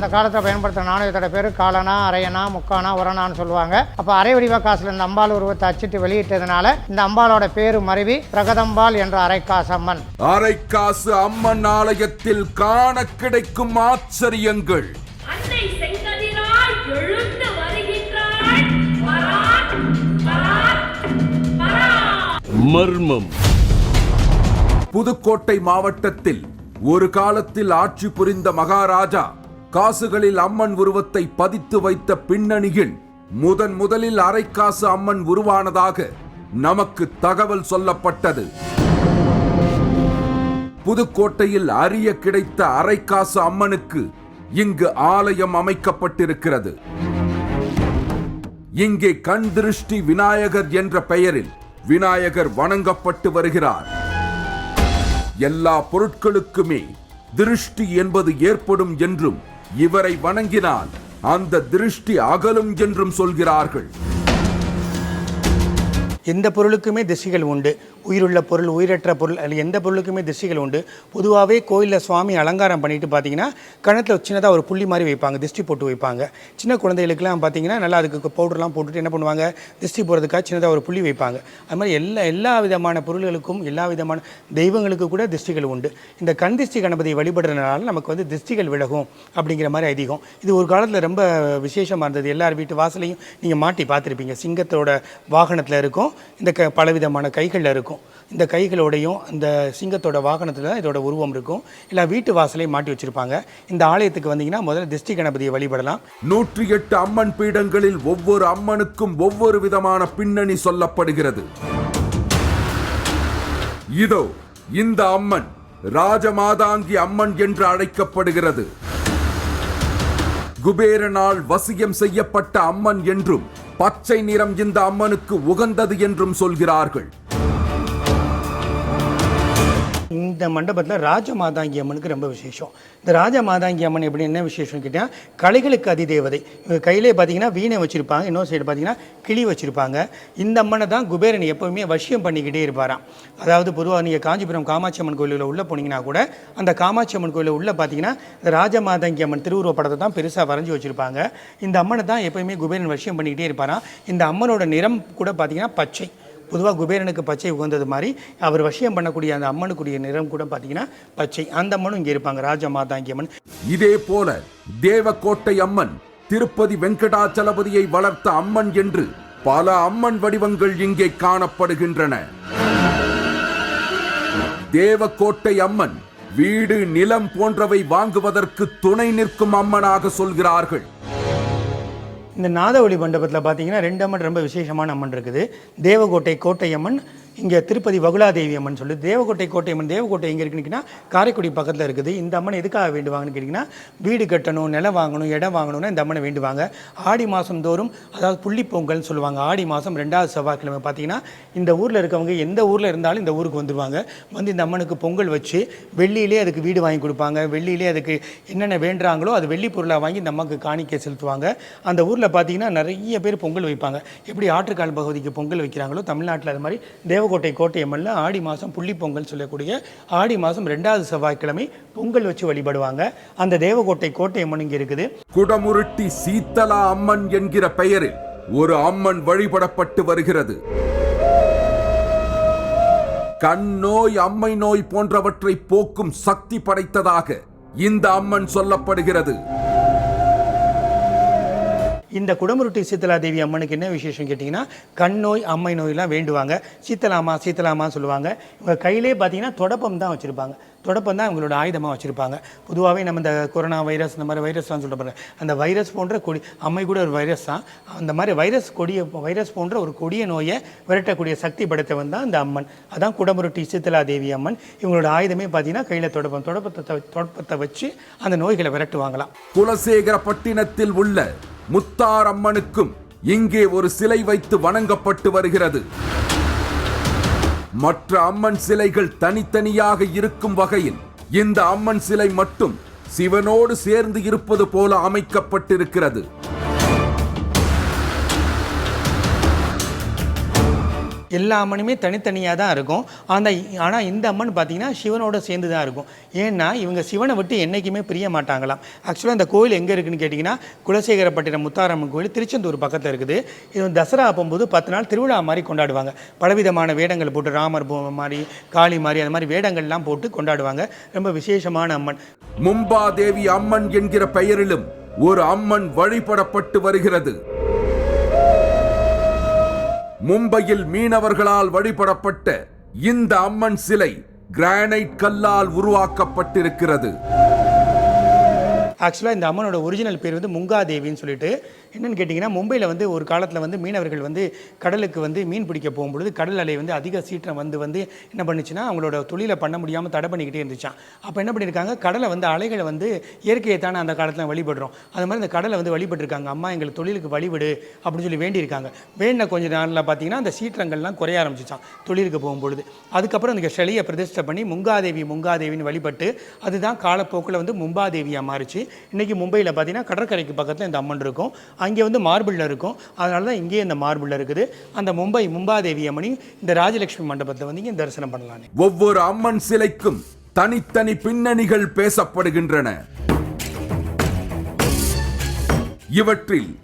இந்த காலத்தில் பயன்படுத்துகிற நாணயத்தோட பேர் காலனா அரையனா முக்கானா உரணான்னு சொல்லுவாங்க. அப்போ அரை வடிவ காசில் இந்த அம்பாள் உருவத்தை அச்சிட்டு வெளியிட்டதுனால இந்த அம்பாளோட பேரு மருவி பிரகதம்பாள் என்ற அரைக்காசு அம்மன் அரைக்காசு அம்மன் ஆலயத்தில் காண கிடைக்கும் ஆச்சரியங்கள். மர்மம். புதுக்கோட்டை மாவட்டத்தில் ஒரு காலத்தில் ஆட்சி புரிந்த மகாராஜா காசுகளில் அம்மன் உருவத்தை பதித்து வைத்த பின்னணியில் முதன் முதலில் அரைக்காசு அம்மன் உருவானதாக நமக்கு தகவல் சொல்லப்பட்டது. புதுக்கோட்டையில் அறிய கிடைத்த அரைக்காசு அம்மனுக்கு இங்கு ஆலயம் அமைக்கப்பட்டிருக்கிறது. இங்கே கண் திருஷ்டி விநாயகர் என்ற பெயரில் விநாயகர் வணங்கப்பட்டு வருகிறார். எல்லா பொருட்களுக்குமே திருஷ்டி என்பது ஏற்படும் என்றும் இவரை வணங்கினால் அந்த திருஷ்டி அகலும் என்றும் சொல்கிறார்கள். எந்த பொருளுக்குமே திசைகள் உண்டு. உயிருள்ள பொருள் உயிரற்ற பொருள் அதில் எந்த பொருளுக்குமே திருஷ்டிகள் உண்டு. பொதுவாகவே கோயிலில் சுவாமி அலங்காரம் பண்ணிட்டு பார்த்தீங்கன்னா கணத்தில் சின்னதாக ஒரு புள்ளி மாதிரி வைப்பாங்க திஷ்டி போட்டு வைப்பாங்க. சின்ன குழந்தைகளுக்குலாம் பார்த்தீங்கன்னா நல்லா அதுக்கு பவுடர்லாம் போட்டுட்டு என்ன பண்ணுவாங்க திஷ்டி போடுறதுக்காக சின்னதாக ஒரு புள்ளி வைப்பாங்க. அது மாதிரி எல்லா எல்லா விதமான பொருள்களுக்கும் எல்லா விதமான தெய்வங்களுக்கு கூட திஷ்டிகள் உண்டு. இந்த கண் திஷ்டி கணபதியை வழிபடுறதுனால நமக்கு வந்து திஷ்டிகள் விலகும் அப்படிங்கிற மாதிரி அதிகம் இது ஒரு காலத்தில் ரொம்ப விசேஷமாக இருந்தது. எல்லார் வீட்டு வாசலையும் நீங்கள் மாட்டி பார்த்துருப்பீங்க சிங்கத்தோட வாகனத்தில் இருக்கும் இந்த க பலவிதமான கைகளில் இருக்கும். இந்த கைகளோடையும் இந்த சிங்கத்தோட வாகனத்தில் தான் இதோட உருவம் இருக்கும். இல்லை வீட்டு வாசலையும் மாட்டி வச்சுருப்பாங்க. இந்த ஆலயத்துக்கு வந்தீங்கன்னா முதல்ல திஷ்டி கணபதியை வழிபடலாம். நூற்றி எட்டு அம்மன் பீடங்களில் ஒவ்வொரு அம்மனுக்கும் ஒவ்வொரு விதமான பின்னணி சொல்லப்படுகிறது. இதோ இந்த அம்மன் ராஜமாதாங்கி அம்மன் என்று அழைக்கப்படுகிறது. குபேரனால் வசியம் செய்யப்பட்ட அம்மன் என்றும் பச்சை நிறம் இந்த அம்மனுக்கு உகந்தது என்றும் சொல்கிறார்கள். இந்த மண்டபத்தில் ராஜ மாதாங்கி அம்மனுக்கு ரொம்ப விசேஷம். இந்த ராஜ மாதாங்கி அம்மன் எப்படி என்ன விசேஷம்னு கேட்டால் கலைகளுக்கு அதிதேவதை. இவங்க கையிலே பார்த்தீங்கன்னா வீணை வச்சுருப்பாங்க இன்னொரு சைடு பார்த்தீங்கன்னா கிளி வச்சுருப்பாங்க. இந்த அம்மனை தான் குபேரன் எப்போவுமே வசியம் பண்ணிக்கிட்டே இருப்பாராம். அதாவது பொதுவாக நீங்கள் காஞ்சிபுரம் காமாட்சி அம்மன் கோயிலில் உள்ளே போனீங்கன்னா கூட அந்த காமாட்சி அம்மன் கோயிலில் உள்ளே பார்த்தீங்கன்னா இந்த ராஜ மாதாங்கி அம்மன் திருவுருவ படத்தை தான் பெருசாக வரைஞ்சி வச்சுருப்பாங்க. இந்த அம்மனை தான் எப்போயுமே குபேரன் வசியம் பண்ணிக்கிட்டே இருப்பாராம். இந்த அம்மனோட நிறம் கூட பார்த்தீங்கன்னா பச்சை. பொதுவாக குபேரனுக்கு பச்சை உகந்தது மாதிரி அவர் வசியம் பண்ணக்கூடிய அந்த அம்மனுக்குரிய நிறம் கூட பார்த்தீங்கன்னா பச்சை. அந்த அம்மனும் இங்கே இருப்பாங்க ராஜமாதாங்கி அம்மன். இதே போல தேவக்கோட்டை அம்மன் திருப்பதி வெங்கடாச்சலபதியை வளர்த்த அம்மன் என்று பல அம்மன் வடிவங்கள் இங்கே காணப்படுகின்றன. தேவக்கோட்டை அம்மன் வீடு நிலம் போன்றவை வாங்குவதற்கு துணை நிற்கும் அம்மனாக சொல்கிறார்கள். இந்த நாதவழி மண்டபத்தில் பார்த்தீங்கன்னா ரெண்டு அம்மன் ரொம்ப விசேஷமான அம்மன் இருக்குது. தேவகோட்டை கோட்டை அம்மன் இங்கே திருப்பதி வகுலாதேவி அம்மன் சொல்லி தேவகோட்டை கோட்டை அம்மன் தேவகோட்டை எங்கே இருக்குன்னு காரைக்குடி பக்கத்தில் இருக்குது. இந்த அம்மன் எதுக்காக வேண்டுவாங்கன்னு கேட்டிங்கன்னா வீடு கட்டணும் நிலம் வாங்கணும் இடம் வாங்கணும்னு இந்த அம்மனை வேண்டுவாங்க. ஆடி மாதம் தோறும் அதாவது புள்ளி பொங்கல்னு சொல்லுவாங்க. ஆடி மாதம் ரெண்டாவது செவ்வாய்க்கிழமை பார்த்தீங்கன்னா இந்த ஊரில் இருக்கவங்க எந்த ஊரில் இருந்தாலும் இந்த ஊருக்கு வந்துடுவாங்க வந்து இந்த அம்மனுக்கு பொங்கல் வச்சு வெள்ளியிலே அதுக்கு வீடு வாங்கி கொடுப்பாங்க. வெள்ளியிலே அதுக்கு என்னென்ன வேண்டுறாங்களோ அது வெள்ளி பொருளாக வாங்கி இந்த அம்மாவுக்கு காணிக்கை செலுத்துவாங்க. அந்த ஊரில் பார்த்தீங்கன்னா நிறைய பேர் பொங்கல் வைப்பாங்க. எப்படி ஆற்றுக்கால் பகுதிக்கு பொங்கல் வைக்கிறாங்களோ தமிழ்நாட்டில் அது மாதிரி தேவக்கோட்டை கோட்டை எம்எல்ல ஆடி மாதம் புள்ளி பொங்கல் சொல்லக்கூடிய ஆடி மாதம் ரெண்டாவது செவ்வாய்க்கிழமை பொங்கல் வச்சு வழிபடுவாங்க. அந்த தேவகோட்டை கோட்டை அம்மன் இங்கே இருக்குது. குடமுருட்டி சீத்தலா அம்மன் என்கிற பெயரில் ஒரு அம்மன் வழிபடப்பட்டு வருகிறது. கண் நோய் அம்மை நோய் போன்றவற்றை போக்கும் சக்தி படைத்ததாக இந்த அம்மன் சொல்லப்படுகிறது. இந்த குடமுருட்டி சீத்தலா தேவி அம்மனுக்கு என்ன விசேஷம் கேட்டிங்கன்னா கண் நோய் அம்மை நோயெல்லாம் வேண்டுவாங்க. சீத்தலாமா சீத்தலாமான்னு சொல்லுவாங்க. இவங்க கையிலே பார்த்தீங்கன்னா தொடப்பம் தான் வச்சுருப்பாங்க. தொடப்பம் தான் அவங்களோட ஆயுதமாக வச்சுருப்பாங்க. பொதுவாகவே நம்ம இந்த கொரோனா வைரஸ் இந்த மாதிரி வைரஸ்லாம் சொல்கிற அந்த வைரஸ் போன்ற கொடி அம்மை கூட ஒரு வைரஸ் தான். அந்த மாதிரி வைரஸ் கொடிய வைரஸ் போன்ற ஒரு கொடிய நோயை விரட்டக்கூடிய சக்தி படைத்தவன் தான் அந்த அம்மன். அதான் குடமுருட்டி சித்தலா தேவி அம்மன். இவங்களோட ஆயுதமே பார்த்தீங்கன்னா கையில் தொடப்பம் தொடப்பத்தை தொடப்பத்தை வச்சு அந்த நோய்களை விரட்டுவாங்களாம். குலசேகரப்பட்டினத்தில் உள்ள முத்தார் அம்மனுக்கும் இங்கே ஒரு சிலை வைத்து வணங்கப்பட்டு வருகிறது. மற்ற அம்மன் சிலைகள் தனித்தனியாக இருக்கும் வகையில் இந்த அம்மன் சிலை மட்டும் சிவனோடு சேர்ந்து இருப்பது போல அமைக்கப்பட்டிருக்கிறது. எல்லா அம்மனுமே தனித்தனியாக தான் இருக்கும். அந்த ஆனால் இந்த அம்மன் பார்த்திங்கன்னா சிவனோட சேர்ந்து தான் இருக்கும். ஏன்னா இவங்க சிவனை விட்டு என்றைக்குமே பிரிய மாட்டாங்களாம். ஆக்சுவலாக இந்த கோயில் எங்கே இருக்குன்னு கேட்டிங்கன்னா குலசேகரப்பட்டினம் முத்தாரம்மன் கோயில் திருச்செந்தூர் பக்கத்தில் இருக்குது. இது தசரா அப்போது பத்து நாள் திருவிழா மாதிரி கொண்டாடுவாங்க. பலவிதமான வேடங்கள் போட்டு ராமர் பொம்மை மாதிரி காளி மாதிரி அந்த மாதிரி வேடங்கள்லாம் போட்டு கொண்டாடுவாங்க. ரொம்ப விசேஷமான அம்மன். மும்பா தேவி அம்மன் என்கிற பெயரிலும் ஒரு அம்மன் வழிபடப்பட்டு வருகிறது. மும்பையில் மீனவர்களால் வழிபடப்பட்ட இந்த அம்மன் சிலை கிரானைட் கல்லால் உருவாக்கப்பட்டிருக்கிறது. ஆக்சுவலாக இந்த அம்மனோட ஒரிஜினல் பேர் வந்து முங்காதேவின்னு சொல்லிட்டு என்னென்னு கேட்டிங்கன்னா மும்பையில் வந்து ஒரு காலத்தில் வந்து மீனவர்கள் வந்து கடலுக்கு வந்து மீன் பிடிக்க போகும்பொழுது கடல் அலை வந்து அதிக சீற்றம் வந்து வந்து என்ன பண்ணுச்சுன்னா அவங்களோட தொழிலை பண்ண முடியாமல் தடை பண்ணிக்கிட்டே இருந்துச்சான் அப்போ என்ன பண்ணியிருக்காங்க கடலை வந்து அலைகளை வந்து இயற்கையை தானே அந்த காலத்தில் வழிபடுறோம். அது மாதிரி இந்த கடலை வந்து வழிபட்டிருக்காங்க. அம்மா எங்களுக்கு தொழிலுக்கு வழிவிடு அப்படின்னு சொல்லி வேண்டியிருக்காங்க. வேண்டின கொஞ்ச நாளில் பார்த்தீங்கன்னா அந்த சீற்றங்கள்லாம் குறைய ஆரம்பிச்சிச்சான் தொழிலுக்கு போகும்பொழுது. அதுக்கப்புறம் இந்த சிலையை பிரதிஷ்டை பண்ணி முங்காதேவி முங்காதேவின்னு வழிபட்டு அதுதான் காலப்போக்கில் வந்து மும்பாதேவியாக மாறிச்சு. இன்றைக்கி மும்பையில் பார்த்தீங்கன்னா கடற்கரைக்கு பக்கத்தில் இந்த அம்மன் இருக்கும். அங்கே வந்து மார்பிளில் இருக்கும். அதனால தான் இங்கேயே இந்த மார்பிளில் இருக்குது. அந்த மும்பை மும்பாதேவி அம்மனி இந்த ராஜலட்சுமி மண்டபத்தில் வந்து இங்கே தரிசனம் பண்ணலாம் ஒவ்வொரு அம்மன் சிலைக்கும் தனித்தனி பின்னணிகள் பேசப்படுகின்றன. இவற்றில்